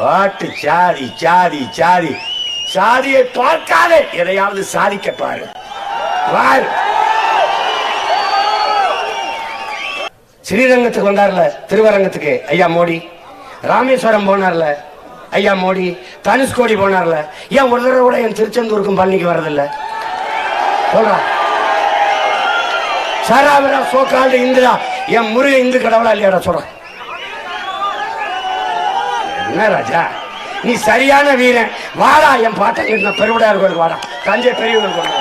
பாட்டு சாதி சாதி சாதி சாதியை பார்க்காதே. எதையாவது சாதிக்க பாரு. பாரு. ஸ்ரீரங்கத்துக்கு வந்தார்ல திருவரங்கத்துக்கு. ஐயா மோடி. ராமேஸ்வரம் போனார்ல ஐயா மோடி. தனுஷ்கோடி போனார்ல. ஏன் ஒரு தடவை கூட என் திருச்செந்தூருக்கும் பழனிக்கு வர்றதில்ல? சொல்றா. சராவிரா சோக்காண்டு இந்துடா. என் முருக இந்து கடவுளா இல்லையாடா சொல்றேன் என்ன ராஜா? நீ சரியான வீரன். வாடா என் பாட்டன் பெருவிடையார் கோயில் வாடா. தஞ்சை பெரியவர் கோயில்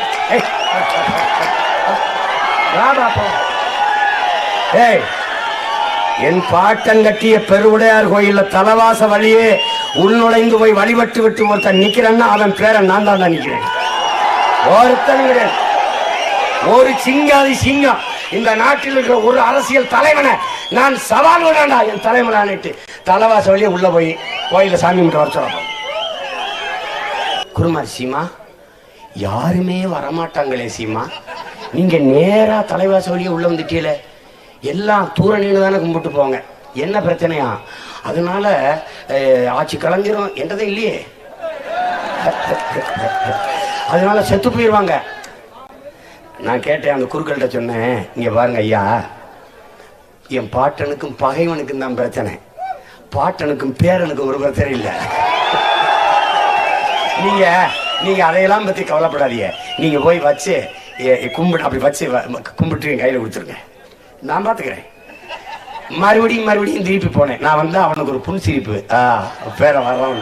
ஏய், என் பாட்டன் கட்டிய பெருவுடையார் கோயில்ல தலவாச வழியே உள்நுழைந்து போய் வழிபட்டு விட்டு ஒருத்தன் நிக்கிறேன்னா அவன் பேரை நான் தான் நிக்கிறேன். ஒருத்தன் ஒரு சிங்காதி சிங்கம். இந்த நாட்டில் இருக்கிற ஒரு அரசியல் தலைவனை நான் சவால் விடண்டா என் தலைவனானிட்டு தலைவாச வழியே உள்ள போய் கோயில சாமி மட்டும் வர சொல்ல குருமார் சீமா யாருமே வரமாட்டாங்களே சீமா. நீங்க நேரா தலைவாச வழியே உள்ள வந்துட்டீல எல்லாம் தூர நின்று தானே கும்பிட்டு போங்க என்ன பிரச்சனையா? அதனால ஆட்சி கலைஞரும் என்றதே இல்லையே. அதனால செத்து போயிடுவாங்க நான் கேட்டேன் அந்த குறுக்கள்கிட்ட சொன்னேன் இங்கே பாருங்க ஐயா என் பாட்டனுக்கும் பகைவனுக்கும் தான் பிரச்சனை. பாட்டனுக்கும் பேரனுக்கும் ஒரு பிரச்சனை இல்லை. நீங்க நீங்க அதையெல்லாம் பத்தி கவலைப்படாதீங்க. நீங்க போய் வச்சு கும்பிட்டு அப்படி வச்சு வ- கும்பிட்டு என் கையில் கொடுத்துருங்க. நான் பார்த்துக்கிறேன் மறுபடியும் மறுபடியும் திருப்பி போனேன். நான் வந்து அவனுக்கு ஒரு புன்சிரிப்பு ஆ பேரை வர்றவன்